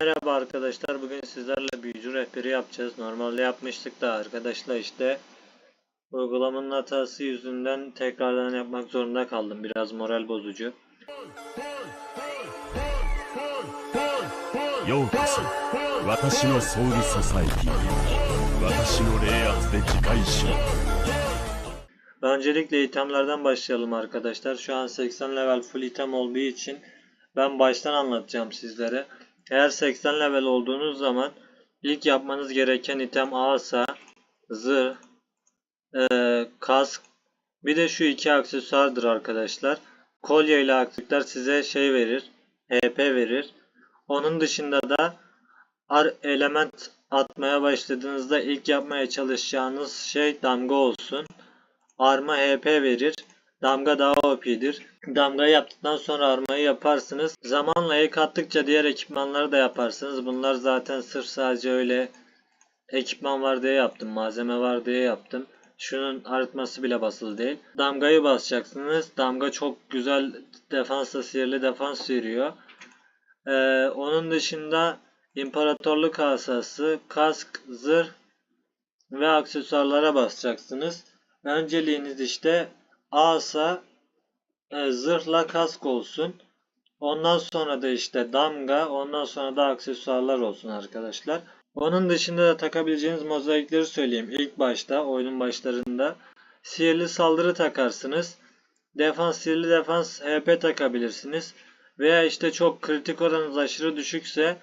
Merhaba arkadaşlar. Bugün sizlerle büyücü rehberi yapacağız. Normalde yapmıştık da arkadaşlar işte uygulamanın hatası yüzünden tekrardan yapmak zorunda kaldım. Biraz moral bozucu. ようこそ私のソウルソサエティへ私の霊圧で自戒しろ Öncelikle itemlerden başlayalım arkadaşlar. Şu an 80 level full item olduğu için ben baştan anlatacağım sizlere. Eğer 80 level olduğunuz zaman ilk yapmanız gereken item asa, zırh, eee, kask, bir de şu iki aksesuardır arkadaşlar. Kolye ile aksesuarlar size şey verir, HP verir. Onun dışında da element atmaya başladığınızda ilk yapmaya çalışacağınız şey damga olsun. Arma HP verir. Damga daha OP'dir. Damgayı yaptıktan sonra armayı yaparsınız. Zamanla ek attıkça diğer ekipmanları da yaparsınız. Bunlar zaten sırf sadece öyle ekipman var diye yaptım. Malzeme var diye yaptım. Şunun arıtması bile basılı değil. Damgayı basacaksınız. Damga çok güzel defansla sihirli defans veriyor. Ee, onun dışında imparatorluk asası, kask, zırh ve aksesuarlara basacaksınız. Önceliğiniz işte asa, e, zırhla kask olsun. Ondan sonra da işte damga, ondan sonra da aksesuarlar olsun arkadaşlar. Onun dışında da takabileceğiniz mozaikleri söyleyeyim. İlk başta oyunun başlarında sihirli saldırı takarsınız. Defans sihirli defans HP takabilirsiniz. Veya işte çok kritik oranınız aşırı düşükse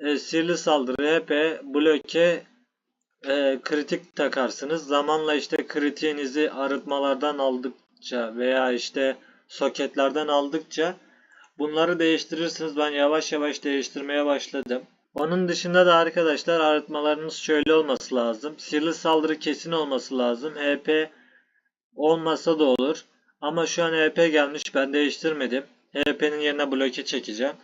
e, sihirli saldırı HP bloke e, kritik takarsınız. Zamanla işte kritiğinizi arıtmalardan aldıkça veya işte soketlerden aldıkça bunları değiştirirsiniz. Ben yavaş yavaş değiştirmeye başladım. Onun dışında da arkadaşlar arıtmalarınız şöyle olması lazım. Sihirli saldırı kesin olması lazım. HP olmasa da olur. Ama şu an HP gelmiş ben değiştirmedim. HP'nin yerine bloke çekeceğim.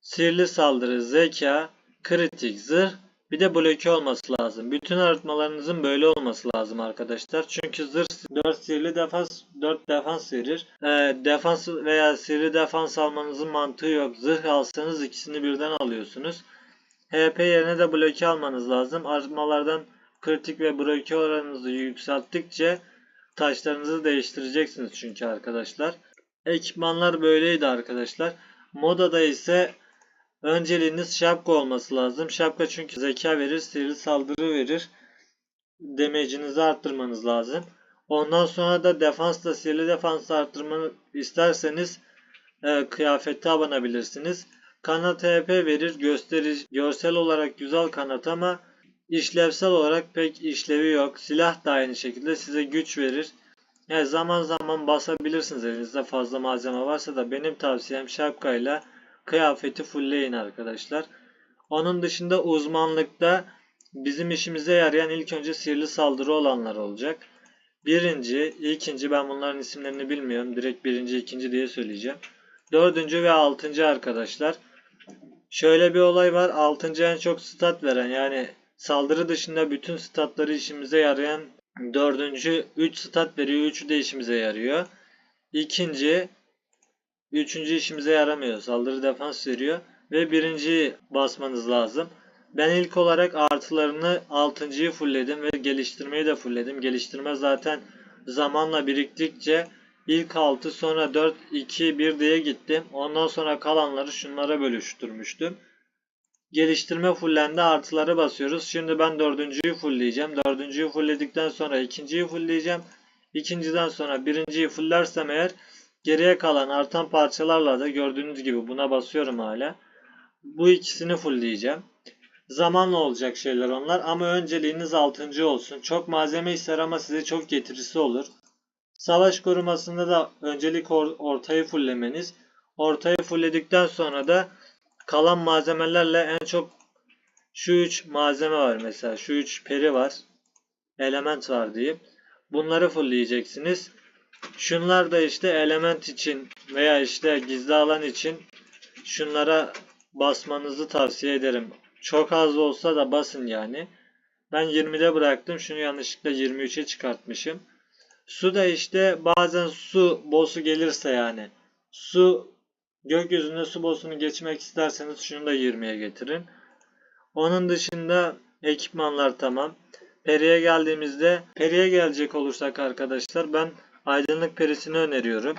Sihirli saldırı, zeka, kritik, zırh bir de bloke olması lazım. Bütün arıtmalarınızın böyle olması lazım arkadaşlar. Çünkü zırh 4 sihirli defans 4 defans verir. Ee, defans veya sihirli defans almanızın mantığı yok. Zırh alsanız ikisini birden alıyorsunuz. HP yerine de bloke almanız lazım. Arıtmalardan kritik ve bloke oranınızı yükselttikçe taşlarınızı değiştireceksiniz çünkü arkadaşlar. Ekipmanlar böyleydi arkadaşlar. Modada ise Önceliğiniz şapka olması lazım. Şapka çünkü zeka verir, sihirli saldırı verir. Damage'inizi arttırmanız lazım. Ondan sonra da defansla sihirli defansı arttırmanı isterseniz e, kıyafete abanabilirsiniz. Kanat HP verir. Gösterici, görsel olarak güzel kanat ama işlevsel olarak pek işlevi yok. Silah da aynı şekilde size güç verir. Yani zaman zaman basabilirsiniz elinizde fazla malzeme varsa da benim tavsiyem şapkayla kıyafeti fullleyin arkadaşlar. Onun dışında uzmanlıkta bizim işimize yarayan ilk önce sihirli saldırı olanlar olacak. Birinci, ikinci ben bunların isimlerini bilmiyorum. Direkt birinci, ikinci diye söyleyeceğim. Dördüncü ve altıncı arkadaşlar. Şöyle bir olay var. Altıncı en çok stat veren yani saldırı dışında bütün statları işimize yarayan dördüncü 3 stat veriyor. Üçü de işimize yarıyor. İkinci Üçüncü işimize yaramıyor. Saldırı defans veriyor. Ve birinciyi basmanız lazım. Ben ilk olarak artılarını altıncıyı fullledim ve geliştirmeyi de fullledim. Geliştirme zaten zamanla biriktikçe ilk 6 sonra 4 2 1 diye gittim. Ondan sonra kalanları şunlara bölüştürmüştüm. Geliştirme fullendi artıları basıyoruz. Şimdi ben dördüncüyü fullleyeceğim. Dördüncüyü fullledikten sonra ikinciyi fullleyeceğim. İkinciden sonra birinciyi fulllersem eğer Geriye kalan artan parçalarla da gördüğünüz gibi buna basıyorum hala. Bu ikisini fullleyeceğim. Zamanla olacak şeyler onlar ama önceliğiniz 6. olsun. Çok malzeme ister ama size çok getirisi olur. Savaş korumasında da öncelik or ortayı fulllemeniz. Ortayı fullledikten sonra da kalan malzemelerle en çok şu 3 malzeme var mesela. Şu 3 peri var. Element var diyeyim. Bunları fullleyeceksiniz. Şunlar da işte element için veya işte gizli alan için şunlara basmanızı tavsiye ederim. Çok az olsa da basın yani. Ben 20'de bıraktım. Şunu yanlışlıkla 23'e çıkartmışım. Su da işte bazen su boss'u gelirse yani. Su Gökyüzünde su boss'unu geçmek isterseniz şunu da 20'ye getirin. Onun dışında ekipmanlar tamam. Peri'ye geldiğimizde Peri'ye gelecek olursak arkadaşlar ben aydınlık perisini öneriyorum.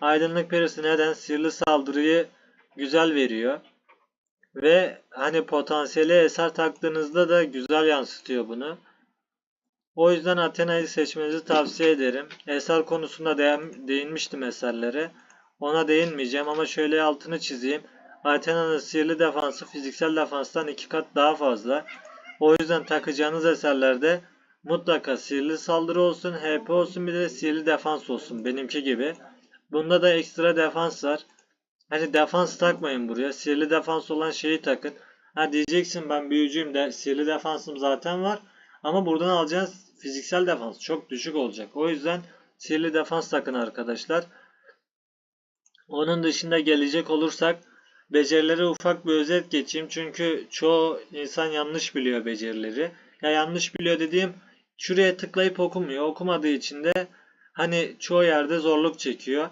Aydınlık perisi neden? Sihirli saldırıyı güzel veriyor. Ve hani potansiyeli eser taktığınızda da güzel yansıtıyor bunu. O yüzden Athena'yı seçmenizi tavsiye ederim. Eser konusunda değin- değinmiştim eserlere. Ona değinmeyeceğim ama şöyle altını çizeyim. Athena'nın sihirli defansı fiziksel defanstan iki kat daha fazla. O yüzden takacağınız eserlerde mutlaka sihirli saldırı olsun, HP olsun bir de sihirli defans olsun benimki gibi. Bunda da ekstra defans var. Hani defans takmayın buraya. Sihirli defans olan şeyi takın. Ha diyeceksin ben büyücüyüm de sihirli defansım zaten var. Ama buradan alacağınız fiziksel defans çok düşük olacak. O yüzden sihirli defans takın arkadaşlar. Onun dışında gelecek olursak becerilere ufak bir özet geçeyim. Çünkü çoğu insan yanlış biliyor becerileri. Ya yanlış biliyor dediğim şuraya tıklayıp okumuyor. Okumadığı için de hani çoğu yerde zorluk çekiyor.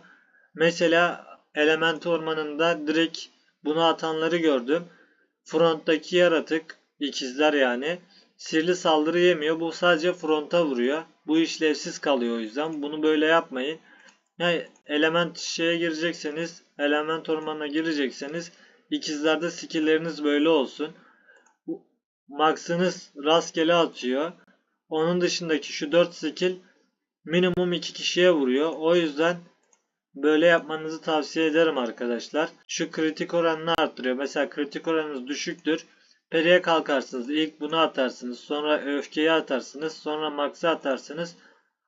Mesela element ormanında direkt bunu atanları gördüm. Fronttaki yaratık ikizler yani sihirli saldırı yemiyor. Bu sadece fronta vuruyor. Bu işlevsiz kalıyor o yüzden. Bunu böyle yapmayın. Yani element şeye girecekseniz, element ormanına girecekseniz ikizlerde skillleriniz böyle olsun. Max'ınız rastgele atıyor. Onun dışındaki şu 4 skill minimum 2 kişiye vuruyor. O yüzden böyle yapmanızı tavsiye ederim arkadaşlar. Şu kritik oranını arttırıyor. Mesela kritik oranınız düşüktür. Peri'ye kalkarsınız. İlk bunu atarsınız. Sonra öfkeyi atarsınız. Sonra Max'ı atarsınız.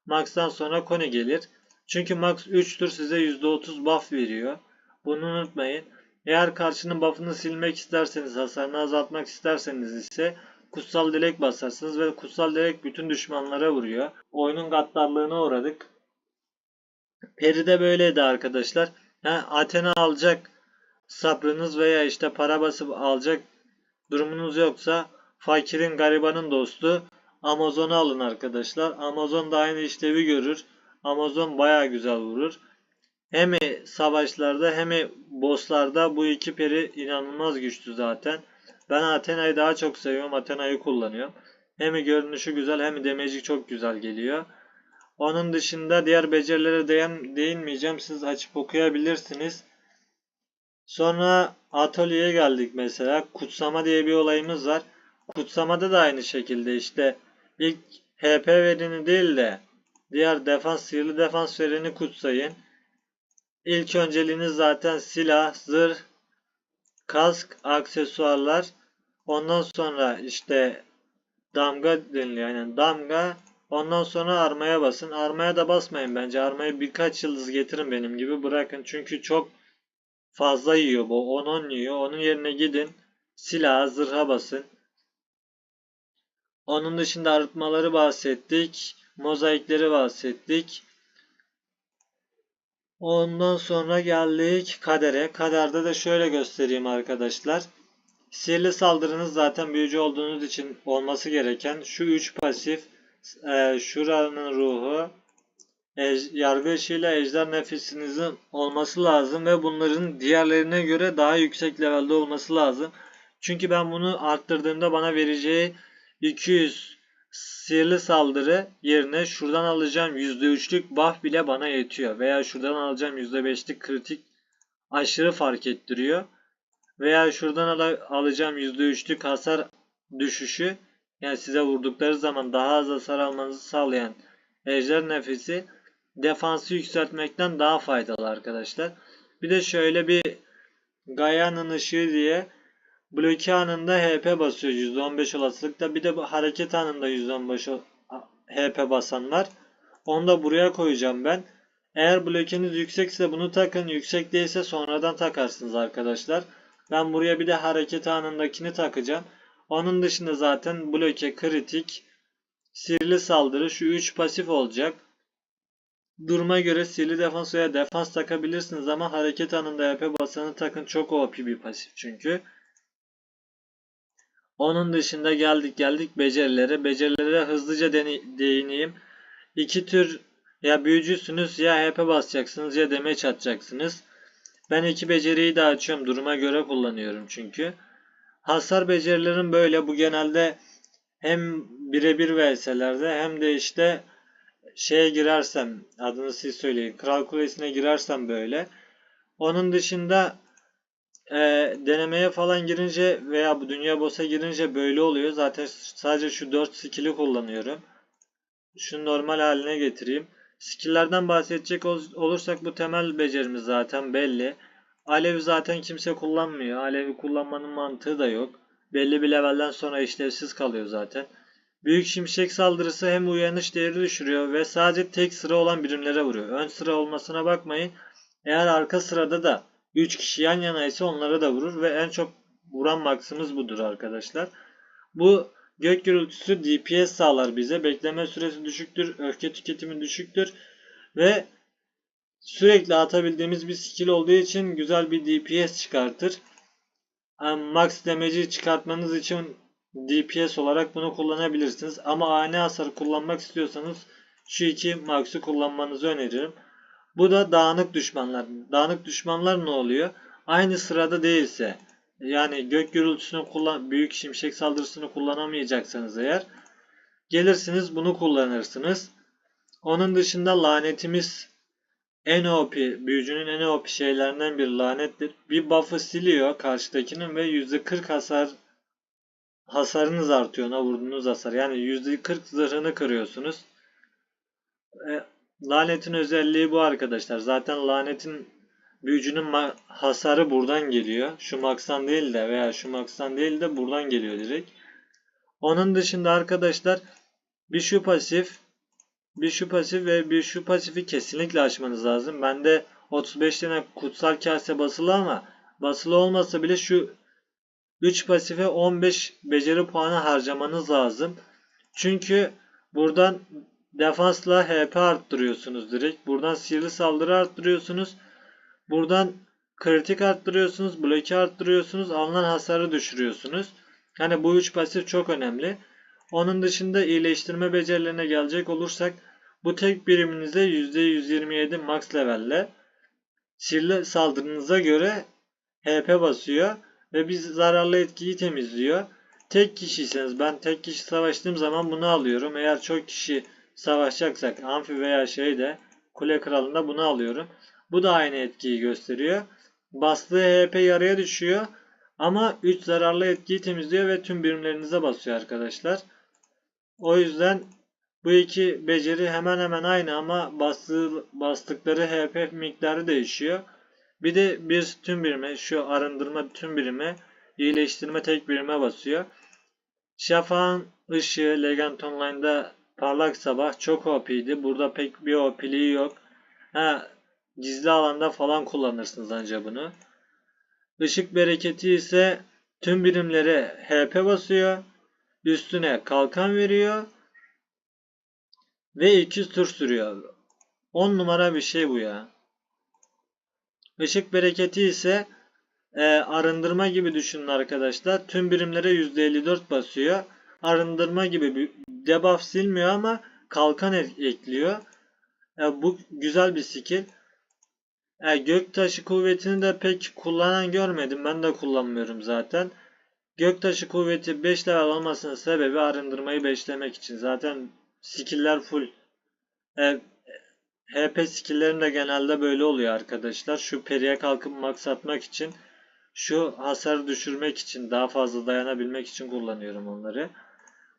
Max'tan sonra Koni gelir. Çünkü Max 3'tür size %30 buff veriyor. Bunu unutmayın. Eğer karşının buff'ını silmek isterseniz, hasarını azaltmak isterseniz ise kutsal dilek basarsınız ve kutsal dilek bütün düşmanlara vuruyor. Oyunun gaddarlığına uğradık. Peri de böyleydi arkadaşlar. Ha, Athena alacak sabrınız veya işte para basıp alacak durumunuz yoksa fakirin garibanın dostu Amazon'u alın arkadaşlar. Amazon da aynı işlevi görür. Amazon baya güzel vurur. Hem savaşlarda hem bosslarda bu iki peri inanılmaz güçlü zaten. Ben Athena'yı daha çok seviyorum. Athena'yı kullanıyorum. Hem görünüşü güzel hem damage'i çok güzel geliyor. Onun dışında diğer becerilere değin, değinmeyeceğim. Siz açıp okuyabilirsiniz. Sonra atölyeye geldik mesela. Kutsama diye bir olayımız var. Kutsamada da aynı şekilde işte ilk HP verini değil de diğer defans, sihirli defans verini kutsayın. İlk önceliğiniz zaten silah, zırh, kask, aksesuarlar. Ondan sonra işte damga deniliyor. Yani damga. Ondan sonra armaya basın. Armaya da basmayın bence. Armaya birkaç yıldız getirin benim gibi. Bırakın. Çünkü çok fazla yiyor bu. 10-10 yiyor. Onun yerine gidin. Silah, zırha basın. Onun dışında arıtmaları bahsettik. Mozaikleri bahsettik. Ondan sonra geldik kadere. Kaderde de şöyle göstereyim arkadaşlar. Sihirli saldırınız zaten büyücü olduğunuz için olması gereken şu 3 pasif e, şuranın ruhu ej- yargı ışığıyla ejder nefisinizin olması lazım ve bunların diğerlerine göre daha yüksek levelde olması lazım. Çünkü ben bunu arttırdığımda bana vereceği 200 sihirli saldırı yerine şuradan alacağım %3'lük buff bile bana yetiyor. Veya şuradan alacağım %5'lik kritik aşırı fark ettiriyor. Veya şuradan ala- alacağım %3'lük hasar düşüşü yani size vurdukları zaman daha az hasar almanızı sağlayan ejder nefesi defansı yükseltmekten daha faydalı arkadaşlar. Bir de şöyle bir Gaia'nın ışığı diye bloke anında HP basıyor %15 olasılıkta. Bir de hareket anında %15 o- HP basanlar. Onu da buraya koyacağım ben. Eğer blokeniz yüksekse bunu takın. Yüksek değilse sonradan takarsınız arkadaşlar. Ben buraya bir de hareket anındakini takacağım. Onun dışında zaten bloke kritik, sihirli saldırı şu 3 pasif olacak. Duruma göre sihirli defans veya defans takabilirsiniz ama hareket anında HP basanı takın çok OP bir pasif çünkü. Onun dışında geldik geldik becerilere. Becerilere hızlıca değineyim. İki tür ya büyücüsünüz ya HP basacaksınız ya damage atacaksınız. Ben iki beceriyi de açıyorum. Duruma göre kullanıyorum çünkü. Hasar becerilerim böyle. Bu genelde hem birebir vs'lerde hem de işte şeye girersem adını siz söyleyin. Kral Kulesi'ne girersem böyle. Onun dışında e, denemeye falan girince veya bu dünya boss'a girince böyle oluyor. Zaten sadece şu 4 skill'i kullanıyorum. Şunu normal haline getireyim. Skill'lerden bahsedecek ol- olursak bu temel becerimiz zaten belli. Alev zaten kimse kullanmıyor. Alevi kullanmanın mantığı da yok. Belli bir levelden sonra işlevsiz kalıyor zaten. Büyük şimşek saldırısı hem uyanış değeri düşürüyor ve sadece tek sıra olan birimlere vuruyor. Ön sıra olmasına bakmayın. Eğer arka sırada da 3 kişi yan yana ise onlara da vurur ve en çok vuran maksimimiz budur arkadaşlar. Bu gök gürültüsü DPS sağlar bize. Bekleme süresi düşüktür, öfke tüketimi düşüktür ve sürekli atabildiğimiz bir skill olduğu için güzel bir DPS çıkartır. Max damage'i çıkartmanız için DPS olarak bunu kullanabilirsiniz. Ama ani hasar kullanmak istiyorsanız şu iki max'ı kullanmanızı öneririm. Bu da dağınık düşmanlar. Dağınık düşmanlar ne oluyor? Aynı sırada değilse yani gök gürültüsünü kullan büyük şimşek saldırısını kullanamayacaksanız eğer gelirsiniz bunu kullanırsınız. Onun dışında lanetimiz en OP, büyücünün en OP şeylerinden bir lanettir. Bir buff'ı siliyor karşıdakinin ve %40 hasar hasarınız artıyor ona vurduğunuz hasar. Yani %40 zırhını kırıyorsunuz. E, lanetin özelliği bu arkadaşlar. Zaten lanetin büyücünün hasarı buradan geliyor. Şu max'tan değil de veya şu max'tan değil de buradan geliyor direkt. Onun dışında arkadaşlar bir şu pasif bir şu pasif ve bir şu pasifi kesinlikle açmanız lazım. Bende 35 tane kutsal kase basılı ama basılı olmasa bile şu 3 pasife 15 beceri puanı harcamanız lazım. Çünkü buradan defansla HP arttırıyorsunuz direkt. Buradan sihirli saldırı arttırıyorsunuz. Buradan kritik arttırıyorsunuz. Bloke arttırıyorsunuz. Alınan hasarı düşürüyorsunuz. Yani bu 3 pasif çok önemli. Onun dışında iyileştirme becerilerine gelecek olursak bu tek biriminize %127 max levelle sihirli saldırınıza göre HP basıyor ve bir zararlı etkiyi temizliyor. Tek kişiyseniz ben tek kişi savaştığım zaman bunu alıyorum. Eğer çok kişi savaşacaksak amfi veya şeyde kule kralında bunu alıyorum. Bu da aynı etkiyi gösteriyor. Bastığı HP yarıya düşüyor. Ama 3 zararlı etkiyi temizliyor ve tüm birimlerinize basıyor arkadaşlar. O yüzden bu iki beceri hemen hemen aynı ama bastığı, bastıkları HP miktarı değişiyor. Bir de bir tüm birime şu arındırma tüm birime iyileştirme tek birime basıyor. Şafağın ışığı Legend Online'da parlak sabah çok OP'ydi. Burada pek bir OP'liği yok. Ha, gizli alanda falan kullanırsınız anca bunu. Işık bereketi ise tüm birimlere HP basıyor. Üstüne kalkan veriyor. Ve 2 tur sürüyor. 10 numara bir şey bu ya. Işık bereketi ise e, arındırma gibi düşünün arkadaşlar. Tüm birimlere %54 basıyor. Arındırma gibi bir debuff silmiyor ama kalkan ekliyor. E, bu güzel bir skill. E, göktaşı kuvvetini de pek kullanan görmedim. Ben de kullanmıyorum zaten. Göktaşı kuvveti 5 level olmasının sebebi arındırmayı 5'lemek için. Zaten skill'ler full. E, HP skill'lerim de genelde böyle oluyor arkadaşlar. Şu periye kalkıp max atmak için, şu hasarı düşürmek için, daha fazla dayanabilmek için kullanıyorum onları.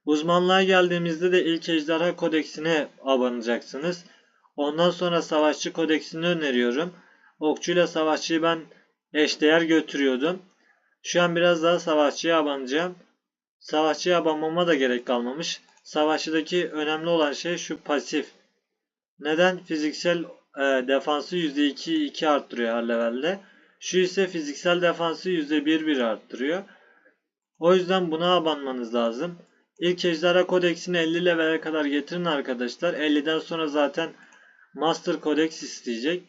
Uzmanlığa geldiğimizde de ilk ejderha kodeksine abanacaksınız. Ondan sonra savaşçı kodeksini öneriyorum. Okçuyla savaşçıyı ben eşdeğer götürüyordum. Şu an biraz daha savaşçıya abanacağım. Savaşçıya abanmama da gerek kalmamış. Savaşçıdaki önemli olan şey şu pasif. Neden? Fiziksel e, defansı %2 2 arttırıyor her levelde. Şu ise fiziksel defansı %1 1 arttırıyor. O yüzden buna abanmanız lazım. İlk ejderha kodeksini 50 levele kadar getirin arkadaşlar. 50'den sonra zaten Master Codex isteyecek.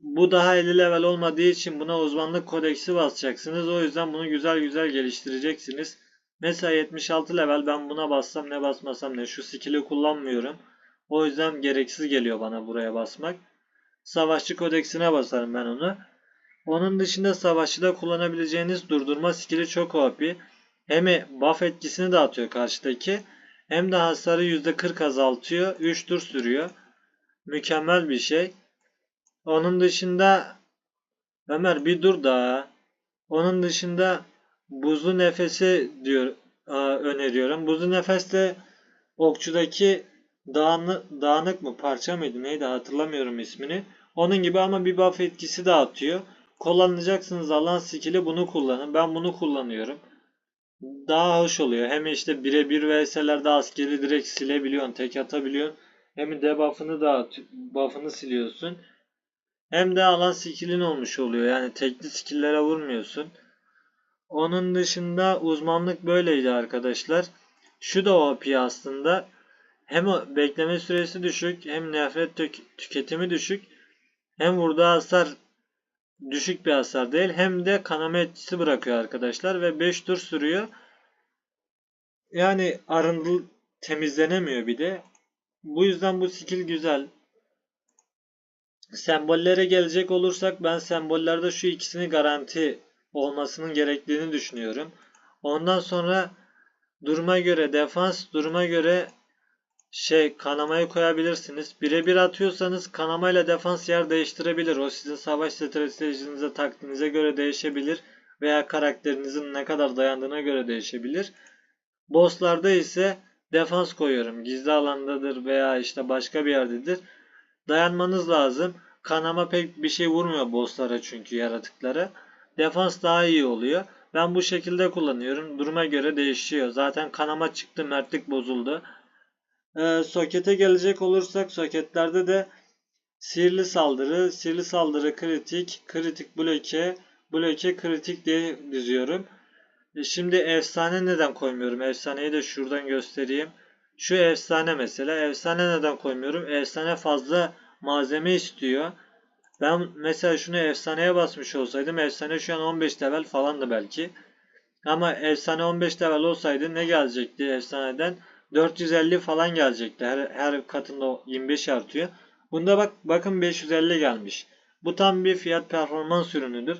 Bu daha 50 level olmadığı için buna uzmanlık kodeksi basacaksınız. O yüzden bunu güzel güzel geliştireceksiniz. Mesela 76 level ben buna bassam ne basmasam ne. Şu skill'i kullanmıyorum. O yüzden gereksiz geliyor bana buraya basmak. Savaşçı kodeksine basarım ben onu. Onun dışında savaşçıda kullanabileceğiniz durdurma skill'i çok OP. Hem buff etkisini dağıtıyor karşıdaki hem de hasarı %40 azaltıyor. 3 tur sürüyor. Mükemmel bir şey. Onun dışında Ömer bir dur daha. Onun dışında buzlu nefesi diyor öneriyorum. Buzlu nefeste okçudaki dağını, dağınık mı parça mıydı neydi hatırlamıyorum ismini. Onun gibi ama bir buff etkisi dağıtıyor. Kullanacaksınız alan skill'i bunu kullanın. Ben bunu kullanıyorum. Daha hoş oluyor. Hem işte birebir vs'lerde askeri direkt silebiliyorsun. Tek atabiliyorsun. Hem debuff'ını da buff'ını siliyorsun. Hem de alan skill'in olmuş oluyor. Yani tekli skill'lere vurmuyorsun. Onun dışında uzmanlık böyleydi arkadaşlar. Şu da OP aslında. Hem bekleme süresi düşük, hem nefret tük- tüketimi düşük, hem vurduğu hasar düşük bir hasar değil, hem de kanama etkisi bırakıyor arkadaşlar ve 5 tur sürüyor. Yani arındı temizlenemiyor bir de. Bu yüzden bu skill güzel. Sembollere gelecek olursak ben sembollerde şu ikisini garanti olmasının gerektiğini düşünüyorum. Ondan sonra duruma göre defans, duruma göre şey kanamayı koyabilirsiniz. Birebir atıyorsanız kanamayla defans yer değiştirebilir. O sizin savaş stratejinize, taktiğinize göre değişebilir veya karakterinizin ne kadar dayandığına göre değişebilir. Bosslarda ise defans koyuyorum. Gizli alandadır veya işte başka bir yerdedir. Dayanmanız lazım. Kanama pek bir şey vurmuyor bosslara çünkü yaratıklara. Defans daha iyi oluyor. Ben bu şekilde kullanıyorum. Duruma göre değişiyor. Zaten kanama çıktı, mertlik bozuldu. Ee, sokete gelecek olursak soketlerde de sihirli saldırı, sihirli saldırı kritik, kritik bloke, bloke kritik diye diziyorum. E, Şimdi efsane neden koymuyorum? Efsaneyi de şuradan göstereyim. Şu efsane mesela. Efsane neden koymuyorum? Efsane fazla malzeme istiyor. Ben mesela şunu efsaneye basmış olsaydım efsane şu an 15 level falandı belki. Ama efsane 15 level olsaydı ne gelecekti efsaneden? 450 falan gelecekti. Her, her katında 25 artıyor. Bunda bak bakın 550 gelmiş. Bu tam bir fiyat performans ürünüdür.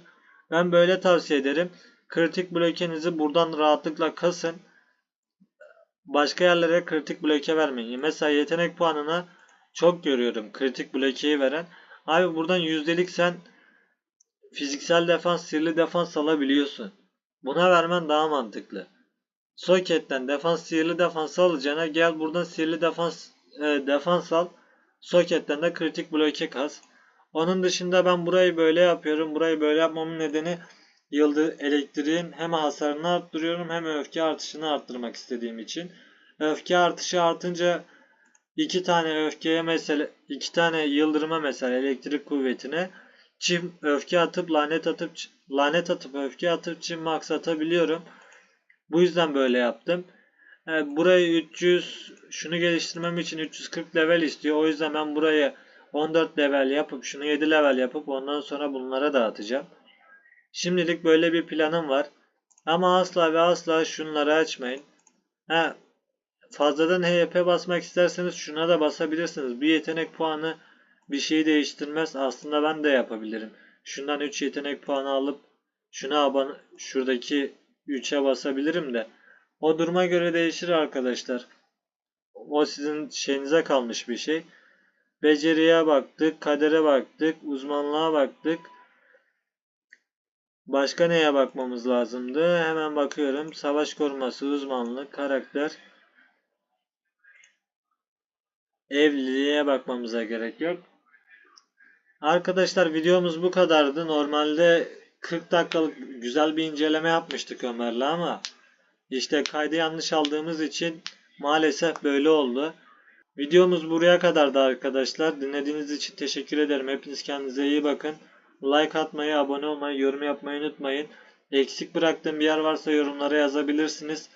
Ben böyle tavsiye ederim. Kritik blokenizi buradan rahatlıkla kasın. Başka yerlere kritik bloke vermeyin. Mesela yetenek puanına çok görüyorum kritik blokeyi veren. Abi buradan yüzdelik sen fiziksel defans, sihirli defans alabiliyorsun. Buna vermen daha mantıklı. Soket'ten defans, sihirli defans alacağına gel buradan sihirli defans e, defans al. Soket'ten de kritik bloke kas. Onun dışında ben burayı böyle yapıyorum. Burayı böyle yapmamın nedeni yıldız elektriğin hem hasarını arttırıyorum hem öfke artışını arttırmak istediğim için. Öfke artışı artınca iki tane öfkeye mesela iki tane yıldırıma mesela elektrik kuvvetine çift öfke atıp lanet atıp lanet atıp öfke atıp çift max atabiliyorum. Bu yüzden böyle yaptım. Evet, burayı 300 şunu geliştirmem için 340 level istiyor. O yüzden ben burayı 14 level yapıp şunu 7 level yapıp ondan sonra bunlara dağıtacağım. Şimdilik böyle bir planım var. Ama asla ve asla şunları açmayın. Ha, fazladan HP basmak isterseniz şuna da basabilirsiniz. Bir yetenek puanı bir şeyi değiştirmez. Aslında ben de yapabilirim. Şundan 3 yetenek puanı alıp şuna abone şuradaki 3'e basabilirim de. O duruma göre değişir arkadaşlar. O sizin şeyinize kalmış bir şey. Beceriye baktık, kadere baktık, uzmanlığa baktık. Başka neye bakmamız lazımdı? Hemen bakıyorum. Savaş koruması, uzmanlık, karakter. Evliliğe bakmamıza gerek yok. Arkadaşlar videomuz bu kadardı. Normalde 40 dakikalık güzel bir inceleme yapmıştık Ömer'le ama işte kaydı yanlış aldığımız için maalesef böyle oldu. Videomuz buraya kadardı arkadaşlar. Dinlediğiniz için teşekkür ederim. Hepiniz kendinize iyi bakın. Like atmayı, abone olmayı, yorum yapmayı unutmayın. Eksik bıraktığım bir yer varsa yorumlara yazabilirsiniz.